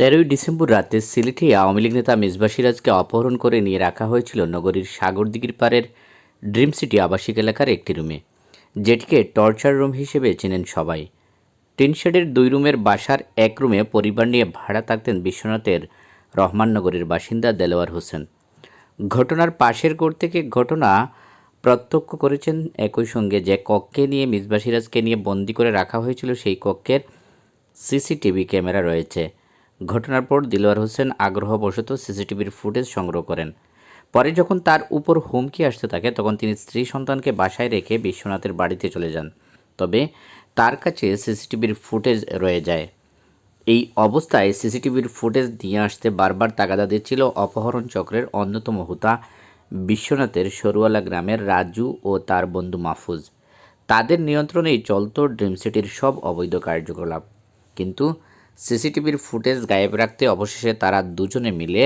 তেরোই ডিসেম্বর রাতে সিলেটে আওয়ামী লীগ নেতা মিসবা সিরাজকে অপহরণ করে নিয়ে রাখা হয়েছিল নগরীর সাগরদিঘির পাড়ের ড্রিম সিটি আবাসিক এলাকার একটি রুমে, যেটিকে টর্চার রুম হিসেবে চেনেন সবাই। টিনশেডের দুই রুমের বাসার এক রুমে পরিবার নিয়ে ভাড়া থাকতেন বিশ্বনাথের রহমাননগরের বাসিন্দা দেলোয়ার হোসেন। ঘটনার পাশের কোর্ট থেকে ঘটনা প্রত্যক্ষ করেছেন একই সঙ্গে যে কক্ষে নিয়ে মিসবা সিরাজকে নিয়ে বন্দি করে রাখা হয়েছিল সেই কক্ষের সিসিটিভি ক্যামেরা রয়েছে। ঘটনার পর দিলওয়ার হোসেন আগ্রহবশত সিসিটিভির ফুটেজ সংগ্রহ করেন। পরে যখন তার উপর হুমকি আসতে থাকে, তখন তিনি স্ত্রী সন্তানকে বাসায় রেখে বিশ্বনাথের বাড়িতে চলে যান। তবে তার কাছে সিসিটিভির ফুটেজ রয়ে যায়। এই অবস্থায় সিসিটিভির ফুটেজ নিয়ে আসতে বারবার তাগাদা দিচ্ছিল অপহরণ চক্রের অন্যতম হুতা বিশ্বনাথের সরুয়ালা গ্রামের রাজু ও তার বন্ধু মাহফুজ। তাদের নিয়ন্ত্রণেই চলত ড্রিম সিটির সব অবৈধ কার্যকলাপ। কিন্তু সিসিটিভির ফুটেজ গায়েব রাখতে অবশেষে তারা দুজনে মিলে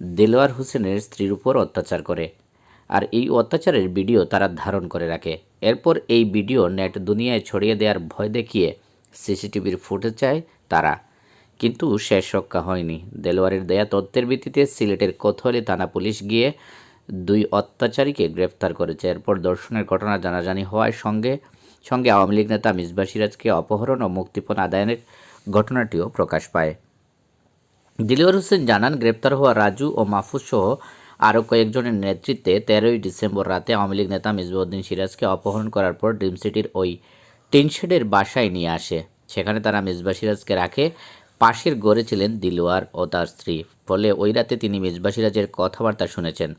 দেলোয়ার হোসেনের স্ত্রীর উপর অত্যাচার করে। আর এই অত্যাচারের ভিডিও তারা ধারণ করে রাখে। এরপর এই ভিডিও নেট দুনিয়ায় ছড়িয়ে দেওয়ার ভয় দেখিয়ে সিসিটিভির ফুটেজ চায় তারা। কিন্তু শেষ রক্ষা হয়নি। দেলোয়ারের দেয়া তথ্যের ভিত্তিতে সিলেটের কোতোয়ালি থানা পুলিশ গিয়ে দুই অত্যাচারীকে গ্রেপ্তার করেছে। এরপর দর্শনের ঘটনা জানাজানি হওয়ার সঙ্গে সঙ্গে আওয়ামী লীগ নেতা মিসবা সিরাজকে অপহরণ ও মুক্তিপণ আদায়ের ঘটনাটিও প্রকাশ পায়। দিলওয়ার হোসেন জানান, গ্রেপ্তার হওয়া রাজু ও মাহফুজ সহ আরও কয়েকজনের নেতৃত্বে তেরোই ডিসেম্বর রাতে আওয়ামী লীগ নেতা মিসবাউদ্দিন সিরাজকে অপহরণ করার পর ড্রিম সিটির ওই টিনশেডের বাসায় নিয়ে আসে। সেখানে তারা মিসবা সিরাজকে রাখে। পাশের গড়ে ছিলেন দিলওয়ার ও তার স্ত্রী। ফলে ওই রাতে তিনি মিসবা সিরাজের কথাবার্তা শুনেছেন।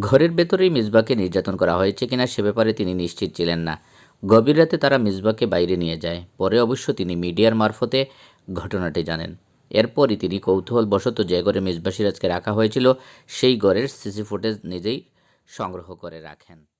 ঘরের ভেতরেই মিসবাকে নির্যাতন করা হয়েছে কিনা সে ব্যাপারে তিনি নিশ্চিত ছিলেন না। গভীর রাতে তারা মিসবাকে বাইরে নিয়ে যায়। পরে অবশ্য তিনি মিডিয়ার মারফতে ঘটনাটি জানেন। এরপরই তিনি কৌতূহলবশত যে ঘরে মিসবা সিরাজকে রাখা হয়েছিল, সেই ঘরের সিসি ফুটেজ নিজেই সংগ্রহ করে রাখেন।